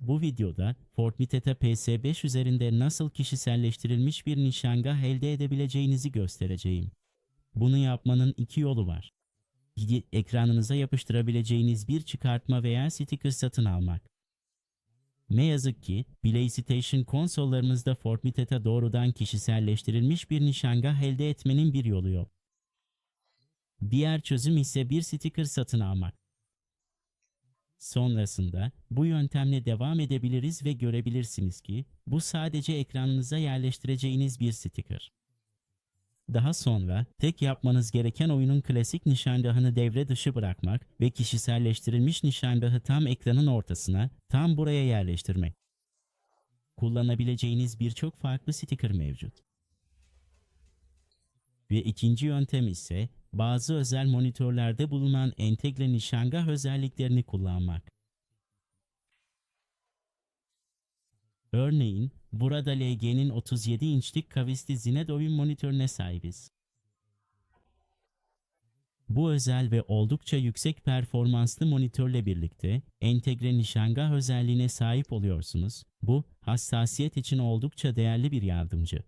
Bu videoda Fortnite'te PS5 üzerinde nasıl kişiselleştirilmiş bir nişangah elde edebileceğinizi göstereceğim. Bunu yapmanın iki yolu var. Ekranınıza yapıştırabileceğiniz bir çıkartma veya sticker satın almak. Ne yazık ki PlayStation konsollarınızda Fortnite'e doğrudan kişiselleştirilmiş bir nişangah elde etmenin bir yolu yok. Diğer çözüm ise bir sticker satın almak. Sonrasında bu yöntemle devam edebiliriz ve görebilirsiniz ki bu sadece ekranınıza yerleştireceğiniz bir sticker. Daha sonra tek yapmanız gereken oyunun klasik nişangahını devre dışı bırakmak ve kişiselleştirilmiş nişangahı tam ekranın ortasına, tam buraya yerleştirmek. Kullanabileceğiniz birçok farklı sticker mevcut. Ve ikinci yöntem ise bazı özel monitörlerde bulunan entegre nişangah özelliklerini kullanmak. Örneğin burada LG'nin 37 inçlik kavisli Zined oyun monitörüne sahibiz. Bu özel ve oldukça yüksek performanslı monitörle birlikte entegre nişangah özelliğine sahip oluyorsunuz. Bu hassasiyet için oldukça değerli bir yardımcı.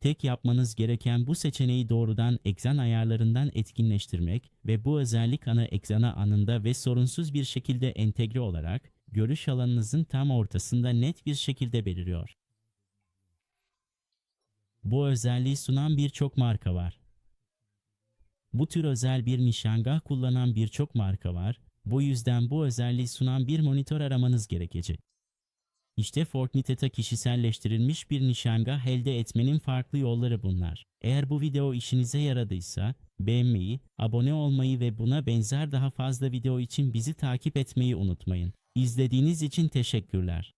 Tek yapmanız gereken bu seçeneği doğrudan ekran ayarlarından etkinleştirmek ve bu özellik ana ekrana anında ve sorunsuz bir şekilde entegre olarak görüş alanınızın tam ortasında net bir şekilde beliriyor. Bu özelliği sunan birçok marka var. Bu tür özel bir nişangah kullanan birçok marka var. Bu yüzden bu özelliği sunan bir monitör aramanız gerekecek. İşte Fortnite'e kişiselleştirilmiş bir nişangah elde etmenin farklı yolları bunlar. Eğer bu video işinize yaradıysa beğenmeyi, abone olmayı ve buna benzer daha fazla video için bizi takip etmeyi unutmayın. İzlediğiniz için teşekkürler.